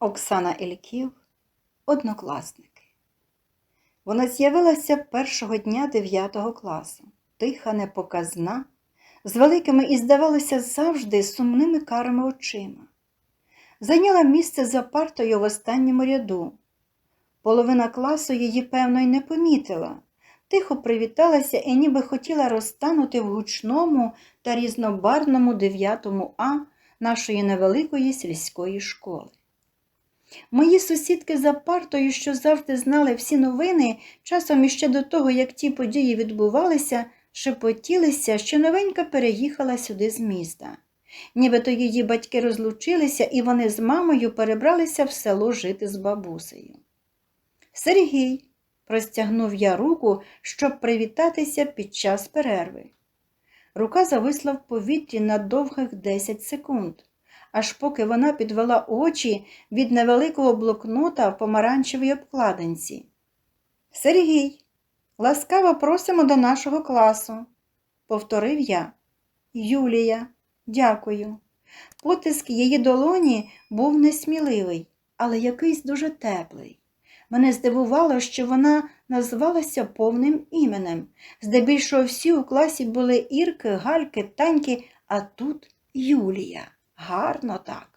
Оксана Ільків, однокласники. Вона з'явилася першого дня 9 класу, тиха, непоказна, з великими і, здавалося, завжди сумними карими очима. Зайняла місце за партою в останньому ряду. Половина класу її, певно, й не помітила. Тихо привіталася і ніби хотіла розтанути в гучному та різнобарвному 9 А нашої невеликої сільської школи. Мої сусідки за партою, що завжди знали всі новини, часом іще до того, як ті події відбувалися, шепотілися, що новенька переїхала сюди з міста. Нібито її батьки розлучилися, і вони з мамою перебралися в село жити з бабусею. Сергій, простягнув я руку, щоб привітатися під час перерви. Рука зависла в повітрі на довгих 10 секунд, аж поки вона підвела очі від невеликого блокнота в помаранчевій обкладинці. Сергій, ласкаво просимо до нашого класу, повторив я. Юлія, дякую. Потиск її долоні був несміливий, але якийсь дуже теплий. Мене здивувало, що вона назвалася повним іменем. Здебільшого всі у класі були Ірки, Гальки, Таньки, а тут Юлія. Гарно так.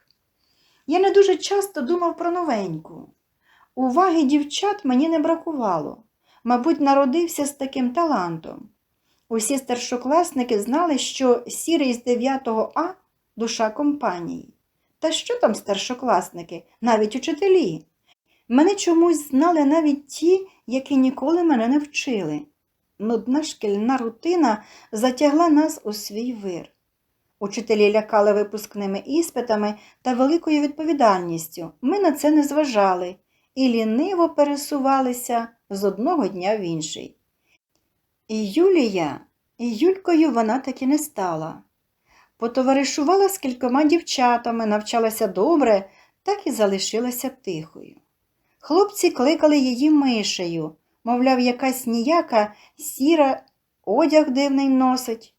Я не дуже часто думав про новеньку. Уваги дівчат мені не бракувало. Мабуть, народився з таким талантом. Усі старшокласники знали, що сірий з 9 А душа компанії. Та що там старшокласники, навіть учителі? Мене чомусь знали навіть ті, які ніколи мене не вчили. Нудна шкільна рутина затягла нас у свій вир. Учителі лякали випускними іспитами та великою відповідальністю. Ми на це не зважали і ліниво пересувалися з одного дня в інший. І Юлія, і Юлькою вона таки не стала. Потоваришувала з кількома дівчатами, навчалася добре, так і залишилася тихою. Хлопці кликали її мишею, мовляв, якась ніяка сіра одяг дивний носить.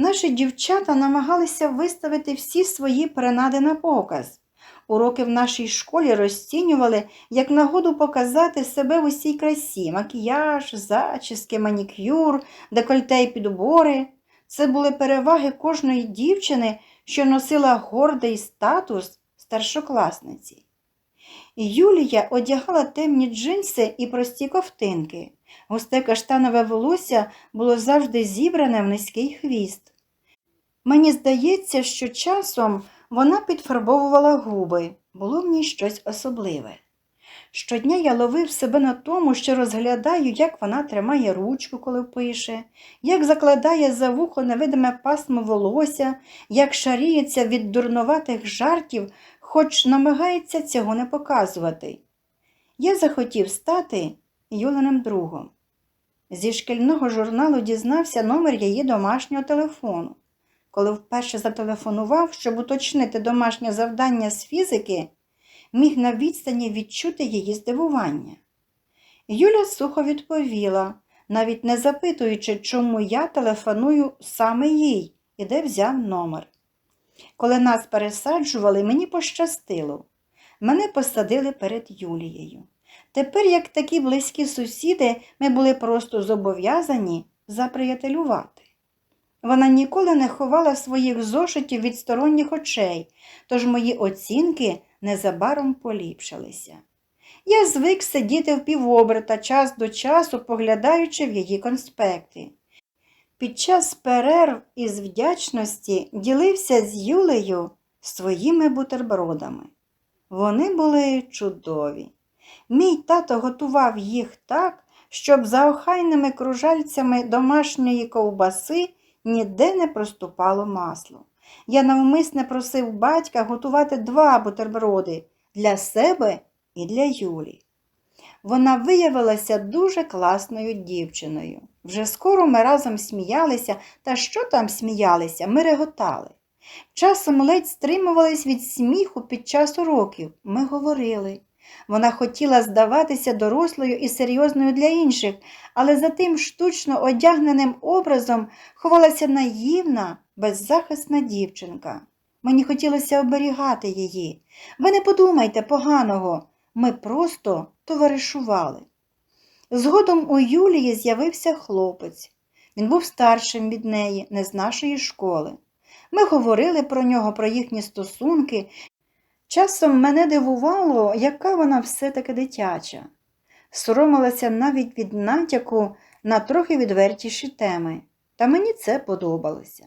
Наші дівчата намагалися виставити всі свої принади на показ. Уроки в нашій школі розцінювали як нагоду показати себе в усій красі, макіяж, зачіски, манікюр, декольте й підбори. Це були переваги кожної дівчини, що носила гордий статус старшокласниці. Юлія одягала темні джинси і прості ковтинки. Густе каштанове волосся було завжди зібране в низький хвіст. Мені здається, що часом вона підфарбовувала губи, було в ній щось особливе. Щодня я ловив себе на тому, що розглядаю, як вона тримає ручку, коли пише, як закладає за вухо невидиме пасмо волосся, як шаріється від дурнуватих жартів, хоч намагається цього не показувати. Я захотів стати Юленим другом. Зі шкільного журналу дізнався номер її домашнього телефону. Коли вперше зателефонував, щоб уточнити домашнє завдання з фізики, міг на відстані відчути її здивування. Юля сухо відповіла, навіть не запитуючи, чому я телефоную саме їй і де взяв номер. Коли нас пересаджували, мені пощастило. Мене посадили перед Юлією. Тепер, як такі близькі сусіди, ми були просто зобов'язані заприятелювати. Вона ніколи не ховала своїх зошитів від сторонніх очей, тож мої оцінки незабаром поліпшилися. Я звик сидіти в півоберта час до часу, поглядаючи в її конспекти. Під час перерв із вдячності ділився з Юлею своїми бутербродами. Вони були чудові. Мій тато готував їх так, щоб за охайними кружальцями домашньої ковбаси ніде не проступало масло. Я навмисне просив батька готувати два бутерброди для себе і для Юлі. Вона виявилася дуже класною дівчиною. Вже скоро ми разом сміялися, та що там сміялися, ми реготали. Часом ледь стримувались від сміху під час уроків. Ми говорили. Вона хотіла здаватися дорослою і серйозною для інших, але за тим штучно одягненим образом ховалася наївна, беззахисна дівчинка. Мені хотілося оберігати її. Ви не подумайте поганого, ми просто товаришували. Згодом у Юлії з'явився хлопець. Він був старшим від неї, не з нашої школи. Ми говорили про нього, про їхні стосунки. Часом мене дивувало, яка вона все-таки дитяча. Соромилася навіть від натяку на трохи відвертіші теми, та мені це подобалося.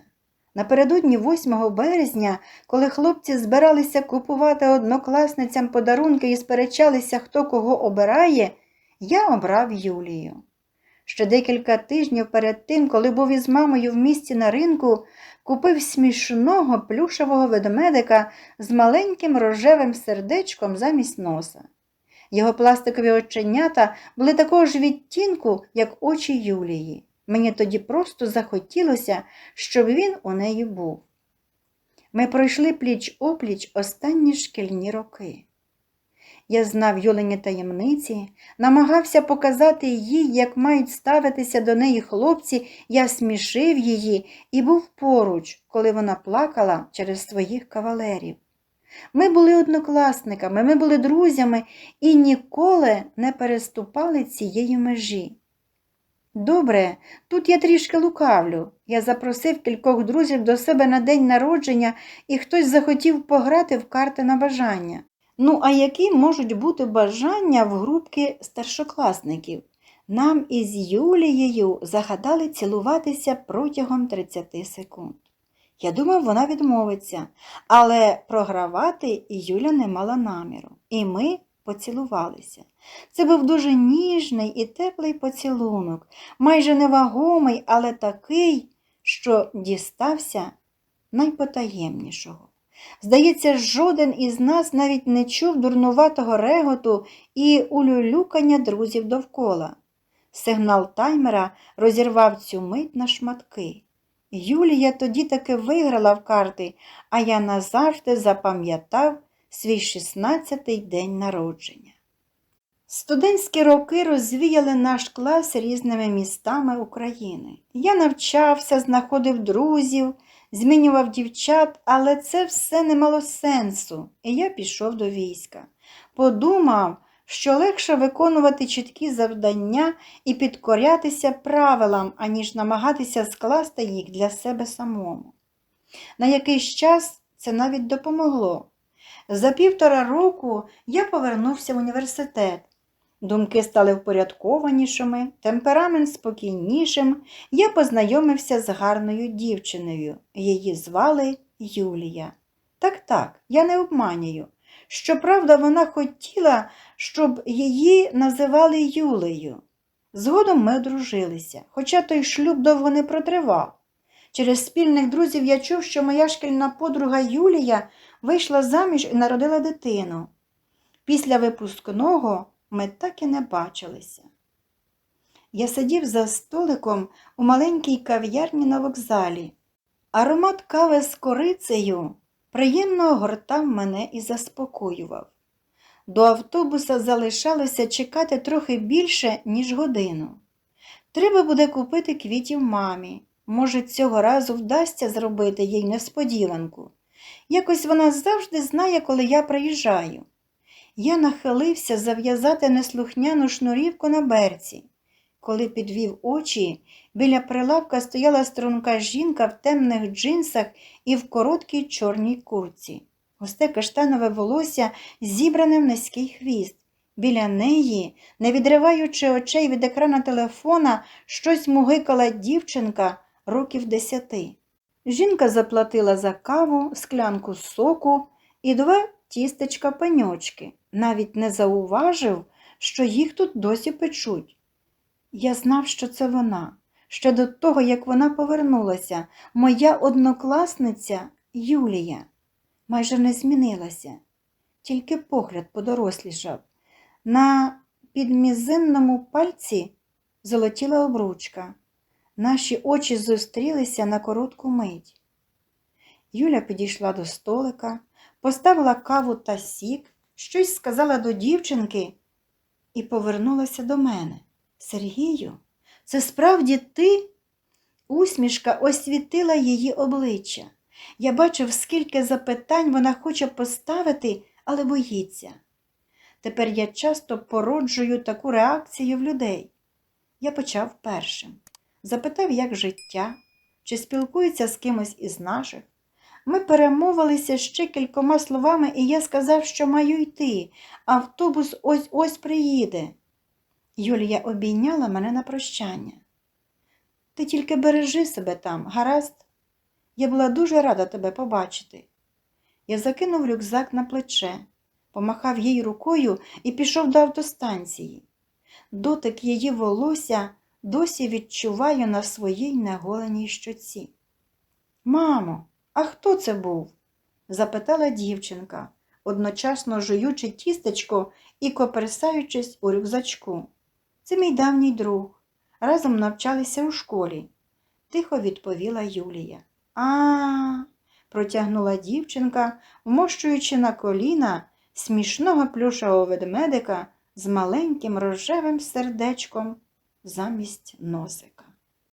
Напередодні 8 березня, коли хлопці збиралися купувати однокласницям подарунки і сперечалися, хто кого обирає, я обрав Юлію. Ще декілька тижнів перед тим, коли був із мамою в місті на ринку, купив смішного плюшевого ведмедика з маленьким рожевим сердечком замість носа. Його пластикові оченята були такого ж відтінку, як очі Юлії. Мені тоді просто захотілося, щоб він у неї був. Ми пройшли пліч опліч останні шкільні роки. Я знав Юлині таємниці, намагався показати їй, як мають ставитися до неї хлопці, я смішив її і був поруч, коли вона плакала через своїх кавалерів. Ми були однокласниками, ми були друзями і ніколи не переступали цієї межі. Добре, тут я трішки лукавлю. Я запросив кількох друзів до себе на день народження, і хтось захотів пограти в карти на бажання. Ну, а які можуть бути бажання в групки старшокласників? Нам із Юлією загадали цілуватися протягом 30 секунд. Я думав, вона відмовиться, але програвати Юля не мала наміру, і ми поцілувалися. Це був дуже ніжний і теплий поцілунок, майже невагомий, але такий, що дістався найпотаємнішого. Здається, жоден із нас навіть не чув дурнуватого реготу і улюлюкання друзів довкола. Сигнал таймера розірвав цю мить на шматки. Юлія тоді таки виграла в карти, а я назавжди запам'ятав свій 16-й день народження. Студентські роки розвіяли наш клас різними містами України. Я навчався, знаходив друзів, змінював дівчат, але це все не мало сенсу, і я пішов до війська. Подумав, що легше виконувати чіткі завдання і підкорятися правилам, аніж намагатися скласти їх для себе самому. На якийсь час це навіть допомогло. За півтора року я повернувся в університет. Думки стали впорядкованішими, темперамент спокійнішим. Я познайомився з гарною дівчиною. Її звали Юлія. Так, так, я не обманюю. Щоправда, вона хотіла, щоб її називали Юлею. Згодом ми одружилися, хоча той шлюб довго не протривав. Через спільних друзів я чув, що моя шкільна подруга Юлія вийшла заміж і народила дитину. Після випускного ми так і не бачилися. Я сидів за столиком у маленькій кав'ярні на вокзалі. Аромат кави з корицею приємно огортав мене і заспокоював. До автобуса залишалося чекати трохи більше, ніж годину. Треба буде купити квітів мамі. Може, цього разу вдасться зробити їй несподіванку. Якось вона завжди знає, коли я приїжджаю. Я нахилився зав'язати неслухняну шнурівку на берці. Коли підвів очі, біля прилавка стояла струнка жінка в темних джинсах і в короткій чорній курці. Густе каштанове волосся зібране в низький хвіст. Біля неї, не відриваючи очей від екрана телефона, щось мугикала дівчинка років десяти. Жінка заплатила за каву, склянку соку і два тістечка пеньочки, навіть не зауважив, що їх тут досі печуть. Я знав, що це вона. Ще до того, як вона повернулася, моя однокласниця Юлія майже не змінилася, тільки погляд подорослішав. На підмізинному пальці золотіла обручка. Наші очі зустрілися на коротку мить. Юля підійшла до столика, поставила каву та сік, щось сказала до дівчинки і повернулася до мене. Сергію, це справді ти? Усмішка освітила її обличчя. Я бачив, скільки запитань вона хоче поставити, але боїться. Тепер я часто породжую таку реакцію в людей. Я почав першим. Запитав, як життя, чи спілкується з кимось із наших. Ми перемовилися ще кількома словами, і я сказав, що маю йти. Автобус ось ось приїде. Юлія обійняла мене на прощання. Ти тільки бережи себе там, гаразд? Я була дуже рада тебе побачити. Я закинув рюкзак на плече, помахав їй рукою і пішов до автостанції. Дотик її волосся досі відчуваю на своїй неголеній щоці. Мамо, а хто це був? запитала дівчинка, одночасно жуючи тістечко і коперсаючись у рюкзачку. Це мій давній друг. Разом навчалися у школі, тихо відповіла Юлія. А, протягнула дівчинка, вмощуючи на коліна смішного плюшевого ведмедика з маленьким рожевим сердечком замість носика.